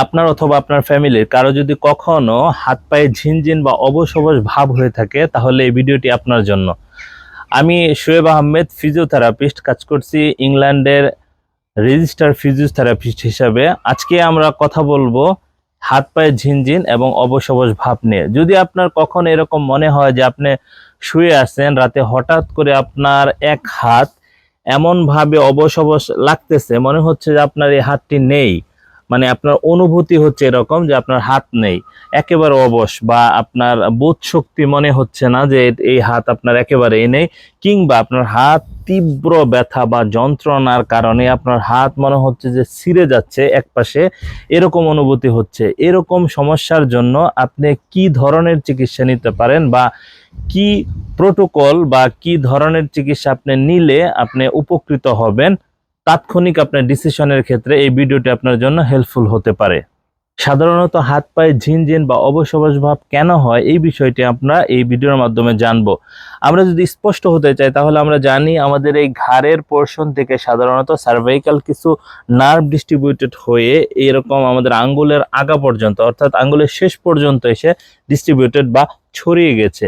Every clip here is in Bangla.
আপনার অথবা আপনার ফ্যামিলির, কারও যদি কখনো হাত পায়ে ঝিনঝিন বা অবশ ভাব হয়ে থাকে, তাহলে এই ভিডিওটি আপনার জন্য। আমি শোয়েব আহমেদ ফিজিওথেরাপিস্ট কাজ করছি ইংল্যান্ডের রেজিস্টার ফিজিওথেরাপিস্ট হিসাবে। আজকে আমরা কথা বলব হাত পায়ে ঝিনঝিন এবং অবশ ভাব নিয়ে। যদি আপনার কখন এরকম মনে হয় যে আপনি শুয়ে আছেন, রাতে হঠাৎ করে আপনার এক হাত এমনভাবে অবশ লাগতেছে, মনে হচ্ছে যে আপনার এই হাতটি নেই মানে আপনার অনুভূতি হচ্ছে এরকম যে আপনার হাত নেই, একেবারে অবশ বা আপনার বোধ শক্তি মনে হচ্ছে না যে এই হাত আপনার একেবারেই নেই, কিংবা আপনার হাত তীব্র ব্যথা বা যন্ত্রণার কারণে আপনার হাত মনে হচ্ছে যে ছিঁড়ে যাচ্ছে একপাশে, এরকম অনুভূতি হচ্ছে। এরকম সমস্যার জন্য আপনি কি ধরনের চিকিৎসা নিতে পারেন বা কি প্রোটোকল বা কি ধরনের চিকিৎসা আপনি নিলে আপনি উপকৃত হবেন? তাৎক্ষণিক আপনার ডিসিশনের ক্ষেত্রে এই ভিডিওটি আপনার জন্য হেল্পফুল হতে পারে। সাধারণত হাত পায়ে ঝিনঝিন বা অবসবস ভাব কেন হয় এই বিষয়টি আমরা এই ভিডিওর মাধ্যমে জানব। আমরা যদি স্পষ্ট হতে চাই, তাহলে আমরা জানি আমাদের এই ঘাড়ের পোর্শন থেকে সাধারণত সার্ভাইকাল কিছু নার্ভ ডিস্ট্রিবিউটেড হয়ে এরকম আমাদের আঙ্গুলের আগা পর্যন্ত, অর্থাৎ আঙ্গুলের শেষ পর্যন্ত এসে ডিস্ট্রিবিউটেড বা ছড়িয়ে গেছে।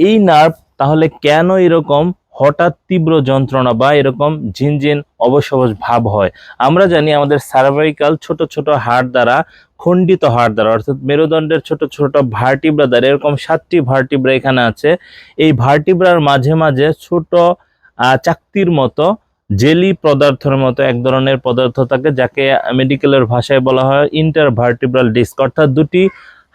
এই নার্ভ তাহলে কেন এরকম হঠাৎ তীব্র যন্ত্রণা বা এরকম ঝিনঝিন অবসবস ভাব হয়। আমরা জানি আমাদের সার্ভাইকাল ছোট ছোট হাড় দ্বারা খণ্ডিত হাড় দ্বারা, অর্থাৎ মেরুদণ্ডের ছোট ছোট ভার্টিব্রা দ্বারা, এরকম সাতটি ভার্টিব্রা এখানে আছে। এই ভার্টিব্রার মাঝে মাঝে ছোট চাকতির মতো জেলি পদার্থের মতো এক ধরনের পদার্থ থাকে, যাকে মেডিকেলের ভাষায় বলা হয় ইন্টার ভার্টিব্রাল ডিস্ক অর্থাৎ দুটি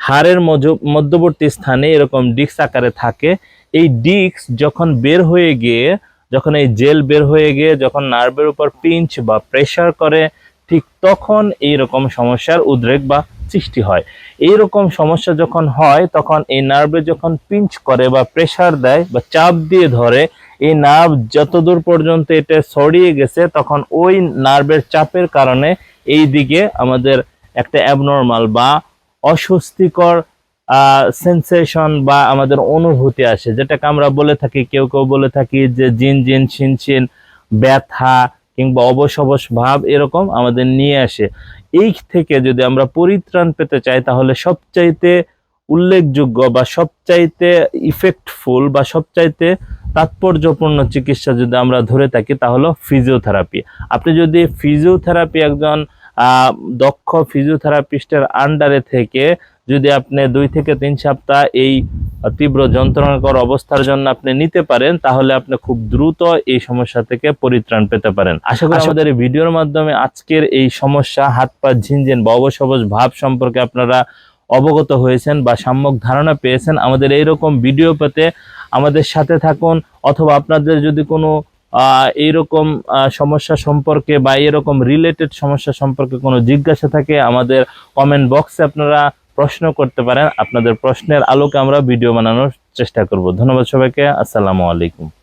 হাড়ের মধ্য- মধ্যবর্তী স্থানে এরকম ডিস্ক আকারে থাকে। এই ডিস্ক যখন বের হয়ে গিয়ে, যখন এই জেল বের হয়ে গিয়ে যখন নার্ভের উপর পিঞ্চ বা প্রেশার করে, ঠিক তখন এই রকম সমস্যার উদ্রেক বা সৃষ্টি হয়। এই রকম সমস্যা যখন হয়, তখন এই নার্ভে যখন পিঞ্চ করে বা প্রেশার দেয় বা চাপ দিয়ে ধরে, এই নার্ভ যতদূর পর্যন্ত এটা ছড়িয়ে গেছে, তখন ওই নার্ভের চাপের কারণে এই দিকে আমাদের একটা অ্যাবনর্মাল বা অস্বস্তিকর সেন্সেশন বা আমাদের অনুভূতি আসে। যেটাকে আমরা বলে থাকি, কেউ কেউ বলে থাকি যে জিন জিন, ছিন ছিন, ব্যথা কিংবা অবশ ভাব এরকম আমাদের নিয়ে আসে। এই থেকে যদি আমরা পরিত্রাণ পেতে চাই, তাহলে সবচাইতে উল্লেখযোগ্য বা সবচাইতে ইফেক্টফুল বা সবচাইতে তাৎপর্যপূর্ণ চিকিৎসা যদি আমরা ধরে থাকি তাহলে ফিজিওথেরাপি আপনি যদি ফিজিওথেরাপি একজন দক্ষ ফিজিওথেরাপিস্টের আন্ডারে থেকে যদি আপনি দুই থেকে তিন সপ্তাহ এই তীব্র যন্ত্রণাকর অবস্থার জন্য আপনি নিতে পারেন তাহলে আপনি খুব দ্রুত এই সমস্যা থেকে পরিত্রাণ পেতে পারেন। আশা করি আমাদের এই ভিডিওর মাধ্যমে আজকের এই সমস্যা হাত পা ঝিনঝিন বা অবসবস ভাব সম্পর্কে আপনারা অবগত হয়েছেন বা সাম্যক ধারণা পেয়েছেন আমাদের এইরকম ভিডিও পেতে আমাদের সাথে থাকুন অথবা আপনাদের যদি কোনো এইরকম সমস্যা সম্পর্কে বা এরকম রিলেটেড সমস্যা সম্পর্কে কোনো জিজ্ঞাসা থাকে, আমাদের কমেন্ট বক্সে আপনারা প্রশ্ন করতে পারেন। আপনাদের প্রশ্নের আলোকে আমরা ভিডিও বানানোর চেষ্টা করব। ধন্যবাদ সবাইকে। আসসালামু আলাইকুম।